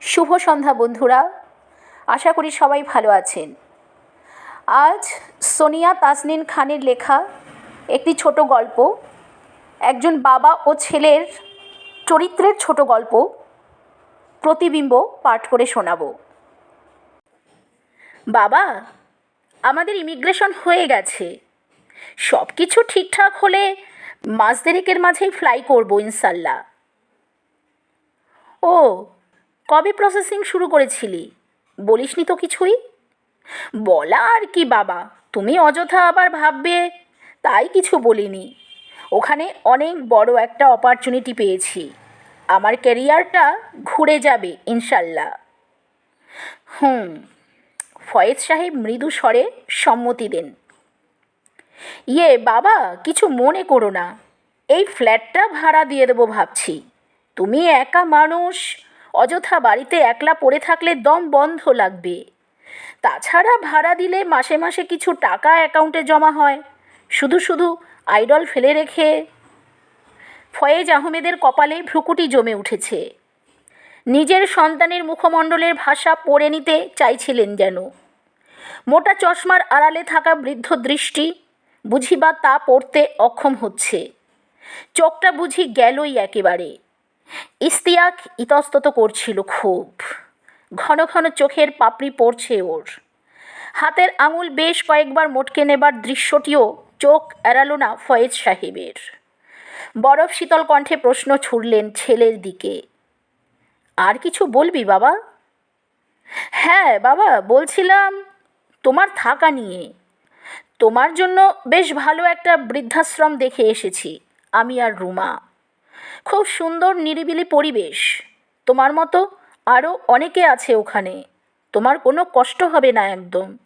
শুভ সন্ধ্যা বন্ধুরা। আশা করি সবাই ভালো আছেন। আজ সোনিয়া তাসনিন খানের লেখা একটি ছোট গল্প, একজন বাবা ও ছেলের চরিত্রের ছোট গল্প প্রতিবিম্ব পাঠ করে শোনাবো। বাবা, আমাদের ইমিগ্রেশন হয়ে গেছে। সব কিছু ঠিকঠাক হলে মাস দেরেকের মাঝেই ফ্লাই করব ইনশাল্লাহ। ও কবে প্রসেসিং শুরু করেছিলি? বলিসনি তো কিছুই। বলা আর কি বাবা, তুমি অযথা আবার ভাববে, তাই কিছু বলিনি। ওখানে অনেক বড় একটা অপরচুনিটি পেয়েছি। আমার ক্যারিয়ারটা ঘুরে যাবে, ইনশাল্লাহ। হুম, ফয়েজ সাহেব মৃদু স্বরে সম্মতি দেন। ইয়ে বাবা, কিছু মনে করো না। এই ফ্ল্যাটটা ভাড়া দিয়ে দেবো ভাবছি। তুমি একা মানুষ অযথা বাড়িতে একলা পড়ে থাকলে দম বন্ধ লাগবে। তাছাড়া ভাড়া দিলে মাসে মাসে কিছু টাকা অ্যাকাউন্টে জমা হয়। শুধু শুধু আইডল ফেলে রেখে। ফয়েজ আহমেদের কপালে ভ্রুকুটি জমে উঠেছে। নিজের সন্তানের মুখমণ্ডলের ভাষা পড়ে নিতে চাইছিলেন যেন। মোটা চশমার আড়ালে থাকা বৃদ্ধ দৃষ্টি বুঝি বা তা পড়তে অক্ষম হচ্ছে। চোখটা বুঝি গেলই একেবারে। ইস্তিয়াক ইতস্তত করছিল খুব। ঘন ঘন চোখের পাপড়ি পড়ছে ওর। হাতের আঙুল বেশ কয়েকবার মোটকে নেবার দৃশ্যটিও চোখ এড়ালো না ফয়েজ সাহেবের। বরফ শীতল কণ্ঠে প্রশ্ন ছুড়লেন ছেলের দিকে, আর কিছু বলবি বাবা? হ্যাঁ বাবা, বলছিলাম তোমার থাকা নিয়ে। তোমার জন্য বেশ ভালো একটা বৃদ্ধাশ্রম দেখে এসেছি, আমি আর রুমা। খুব সুন্দর নিরিবিলি পরিবেশ। তোমার মতো আরও অনেকে আছে ওখানে। তোমার কোনো কষ্ট হবে না একদম।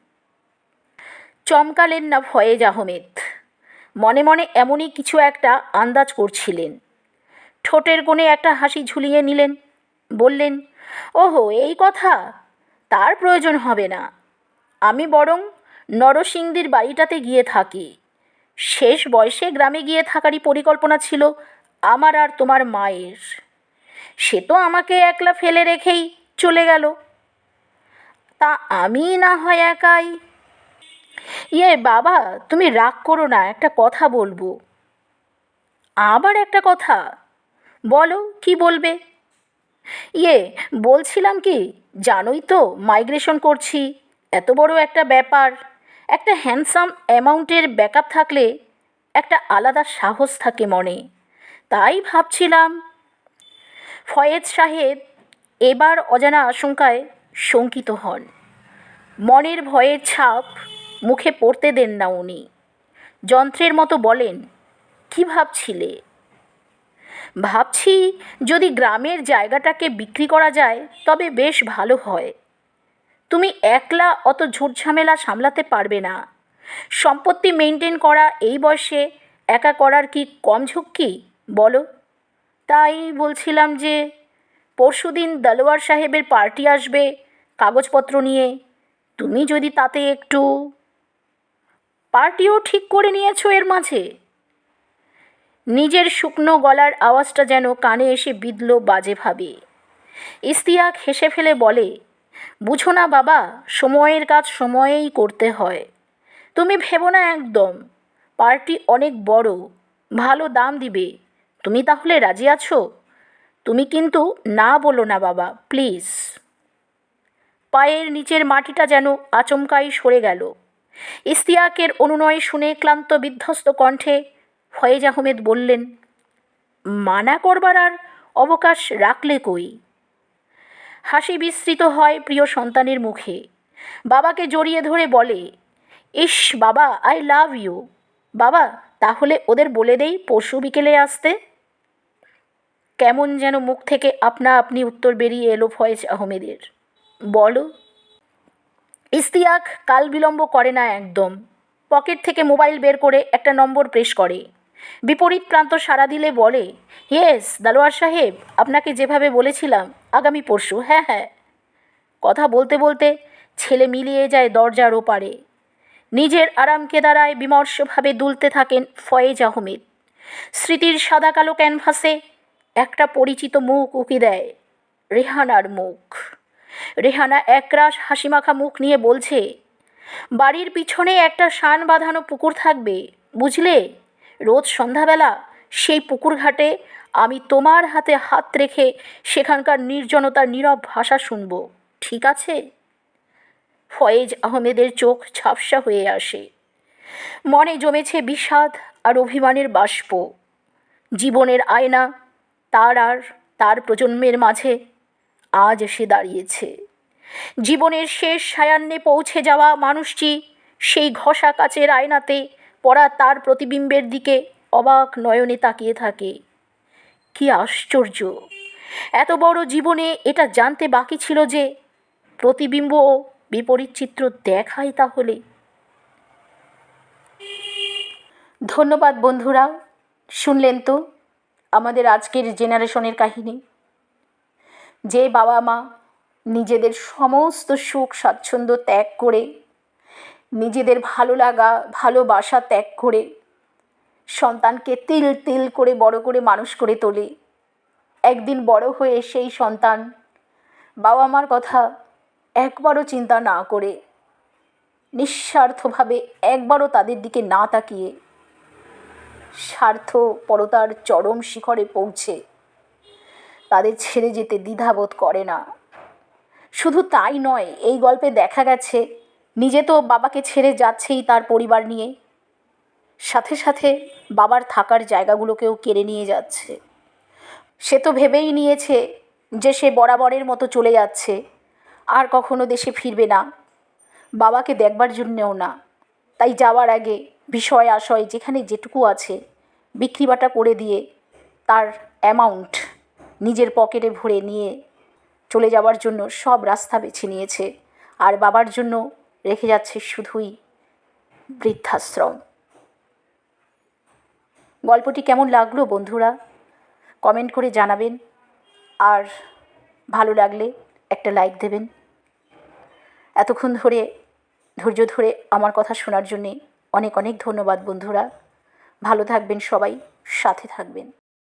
চমকালেন না ফয়েজ আহমেদ। মনে মনে এমনই কিছু একটা আন্দাজ করছিলেন। ঠোঁটের কোণে একটা হাসি ঝুলিয়ে নিলেন। বললেন, ওহো, এই কথা? তার প্রয়োজন হবে না। আমি বরং নরসিংদীর বাড়িটাতে গিয়ে থাকি। শেষ বয়সে গ্রামে গিয়ে থাকারই পরিকল্পনা ছিল আমার আর তোমার মায়ের। সে তো আমাকে একলা ফেলে রেখেই চলে গেল। তা আমি না হয় একাই? ইয়ে বাবা, তুমি রাগ করো না, একটা কথা বলব। আবার একটা কথা? বলো, কি বলবে? ইয়ে বলছিলাম কি, জানোই তো মাইগ্রেশন করছি, এত বড় একটা ব্যাপার। একটা হ্যান্ডসাম অ্যামাউন্টের ব্যাকআপ থাকলে একটা আলাদা সাহস থাকে মনে। তাই ভাবছিলাম। ফয়েজ সাহেব এবার অজানা আশঙ্কায় শঙ্কিত হন। মনের ভয়ের ছাপ মুখে পড়তে দেন না উনি। যন্ত্রের মতো বলেন, কি ভাবছিলে? ভাবছি যদি গ্রামের জায়গাটাকে বিক্রি করা যায়, তবে বেশ ভালো হয়। তুমি একলা অত ঝুটঝামেলা সামলাতে পারবে না। সম্পত্তি মেনটেন করা এই বয়সে একা করার কি কম ঝক্কি বলো। তাই বলছিলাম যে, পরশুদিন দালোয়ার সাহেবের পার্টি আসবে কাগজপত্র নিয়ে। তুমি যদি তাতে একটু পার্টিও ঠিক করে নিয়েছো এর মাঝে। নিজের শুকনো গলার আওয়াজটা যেন কানে এসে বিঁধল বাজেভাবে। ইস্তিয়াক হেসে ফেলে বলে, বুঝো না বাবা, সময়ের কাজ সময়েই করতে হয়। তুমি ভেবো না একদম, পার্টি অনেক বড়, ভালো দাম দিবে। তুমি তাহলে রাজি আছো? তুমি কিন্তু না বলো না বাবা, প্লিজ। পায়ের নিচের মাটিটা যেন আচমকাই সরে গেল। ইস্তিয়াকের অনুনয় শুনে ক্লান্ত বিধ্বস্ত কণ্ঠে ফয়েজ আহমেদ বললেন, মানা করবার আর অবকাশ রাখলে কই? হাসি বিস্তৃত হয় প্রিয় সন্তানের মুখে। বাবাকে জড়িয়ে ধরে বলে, ইস বাবা, আই লাভ ইউ। বাবা, তাহলে ওদের বলে দেই পরশু বিকেলে আসতে। কেমন যেন মুখ থেকে আপনা আপনি উত্তর বেরিয়ে এলো ফয়েজ আহমেদের। বলো। ইস্তিয়াক কাল বিলম্ব করে না একদম। পকেট থেকে মোবাইল বের করে একটা নম্বর প্রেস করে। বিপরীত প্রান্ত সাড়া দিলে বলে, ইয়েস দালোয়ার সাহেব, আপনাকে যেভাবে বলেছিলাম, আগামী পরশু। হ্যাঁ হ্যাঁ। কথা বলতে বলতে ছেলে মিলিয়ে যায় দরজার ওপারে। নিজের আরামকে দাঁড়ায় বিমর্ষভাবে দুলতে থাকেন ফয়েজ আহমেদ। স্মৃতির সাদা কালো ক্যানভাসে একটা পরিচিত মুখ উকি দেয়, রেহানার মুখ। রেহানা একরাশ হাসিমাখা মুখ নিয়ে বলছে, বাড়ির পিছনে একটা শান বাঁধানো পুকুর থাকবে, বুঝলে? রোজ সন্ধ্যাবেলা সেই পুকুর ঘাটে আমি তোমার হাতে হাত রেখে সেখানকার নির্জনতার নীরব ভাষা শুনব, ঠিক আছে? ফয়েজ আহমেদের চোখ ঝাপসা হয়ে আসে। মনে জমেছে বিষাদ আর অভিমানের বাষ্প। জীবনের আয়না তার আর তার প্রজন্মের মাঝে আজ এসে দাঁড়িয়েছে। জীবনের শেষ সায়ান্নে পৌঁছে যাওয়া মানুষটি সেই ঘষা কাচের আয়নাতে পড়া তার প্রতিবিম্বের দিকে অবাক নয়নে তাকিয়ে থাকে। কি আশ্চর্য! এত বড় জীবনে এটা জানতে বাকি ছিল যে প্রতিবিম্ব ও বিপরীত চিত্র দেখায় তাহলে। ধন্যবাদ বন্ধুরা, শুনলেন তো? আমাদের আজকের জেনারেশনের কাহিনী। যে বাবা মা নিজেদের সমস্ত সুখ স্বাচ্ছন্দ্য ত্যাগ করে, নিজেদের ভালো লাগা, ভালোবাসা ত্যাগ করে, সন্তানকে তিল তিল করে বড় করে মানুষ করে তোলে। একদিন বড় হয়ে সেই সন্তান বাবা মার কথা একবারও চিন্তা না করে, নিঃস্বার্থভাবে একবারও তাদের দিকে না তাকিয়ে স্বার্থপরতার চরম শিখরে পৌঁছে। তাদের ছেড়ে যেতে দ্বিধাবোধ করে না। শুধু তাই নয়, এই গল্পে দেখা গেছে, নিজে তো বাবাকে ছেড়ে যাচ্ছেই তার পরিবার নিয়ে। সাথে সাথে বাবার থাকার জায়গাগুলোকেও কেড়ে নিয়ে যাচ্ছে। সে তো ভেবেই নিয়েছে যে সে বরাবরের মতো চলে যাচ্ছে, আর কখনো দেশে ফিরবে না। বাবাকে দেখবার জন্যেও না। তাই যাওয়ার আগে বিষয় আশয় যেখানে যেটুকু আছে বিক্রি বাটা করে দিয়ে তার অ্যামাউন্ট নিজের পকেটে ভরে নিয়ে চলে যাওয়ার জন্য সব রাস্তা বেছে নিয়েছে। আর বাবার জন্য রেখে যাচ্ছে শুধুই বৃদ্ধাশ্রম। গল্পটি কেমন লাগল বন্ধুরা? কমেন্ট করে জানাবেন। আর ভালো লাগলে একটা লাইক দেবেন। এতক্ষণ ধরে ধৈর্য ধরে আমার কথা শোনার জন্যে অনেক অনেক ধন্যবাদ বন্ধুরা। ভালো থাকবেন সবাই, সাথে থাকবেন।